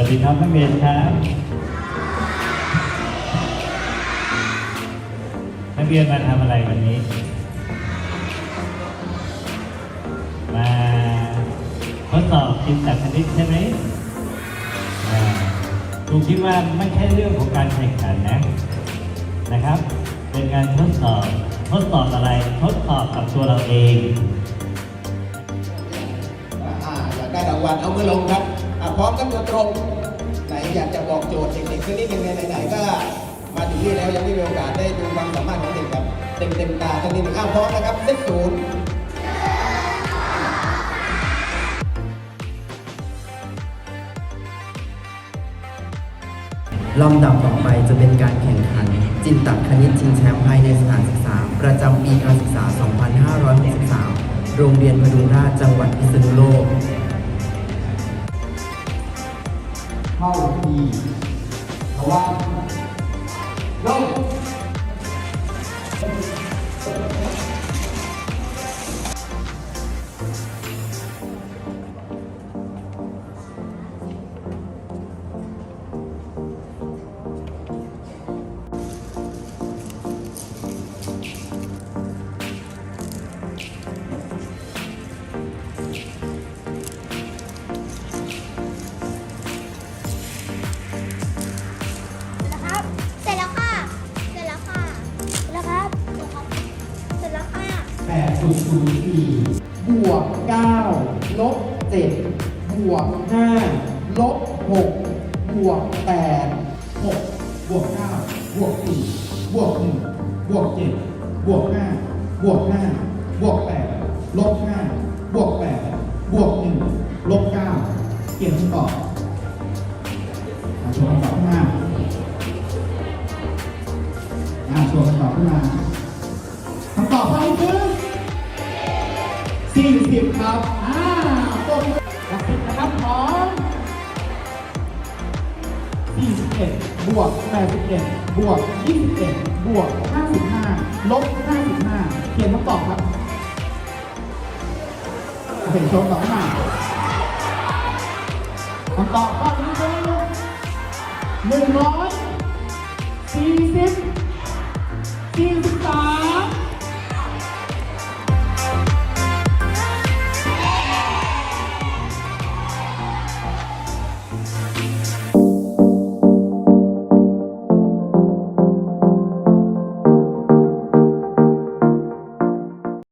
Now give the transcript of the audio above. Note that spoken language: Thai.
ัสดีครับนักเรียนครับนักเรียนมาทำอะไรวันนี้ มาทดสอบจินตคณิตใช่ไหมครูคิดว่าไม่ใช่เรื่องของการแข่งขันนะนะครับ เป็นการทดสอบทดสอบอะไรทดสอบกับตัวเราเองอยากได้รางวัลเอามือลงครับ พร้อมกันตัวตรง ไหนอยากจะบอกโจทย์เด็กๆสักนิดนึงไหนๆก็มาถึงนี่แล้วยังไม่มีโอกาสได้ดูความสามารถของเด็กแบบเต็มๆตาสักนิดหนึ่งอ้าวพร้อมนะครับเซตศูนย์ลำดับต่อไปจะเป็นการแข่งขัน จินตคณิตชิงแชมป์ภายในสถานศึกษา ประจำปีการศึกษา 2563 โรงเรียนพดุงราชจังหวัดพิษณุโลก ล สี่บวก9ลบ7บวก5ลบ6บวก8 6บวก9บวก4บวก1บวก7บวก5บวก5บวก8ลบ5บวก8บวก1ลบ9เปลี่ยนคำตอบส่วนคำตอบขึ้นมาส่วนคำตอบขึ้นมาคำตอบข้อที่คือ 40 ครับ อ่าตบมือกับสิบนะครับพร้อม41 บวก 81 บวก 21 บวก 55 ลบ 55 เขียนคำตอบครับเห็นโชว์ต่อมาคำตอบข้อนี้คือหนึ่งร้อยสี่สิบสี่สิบ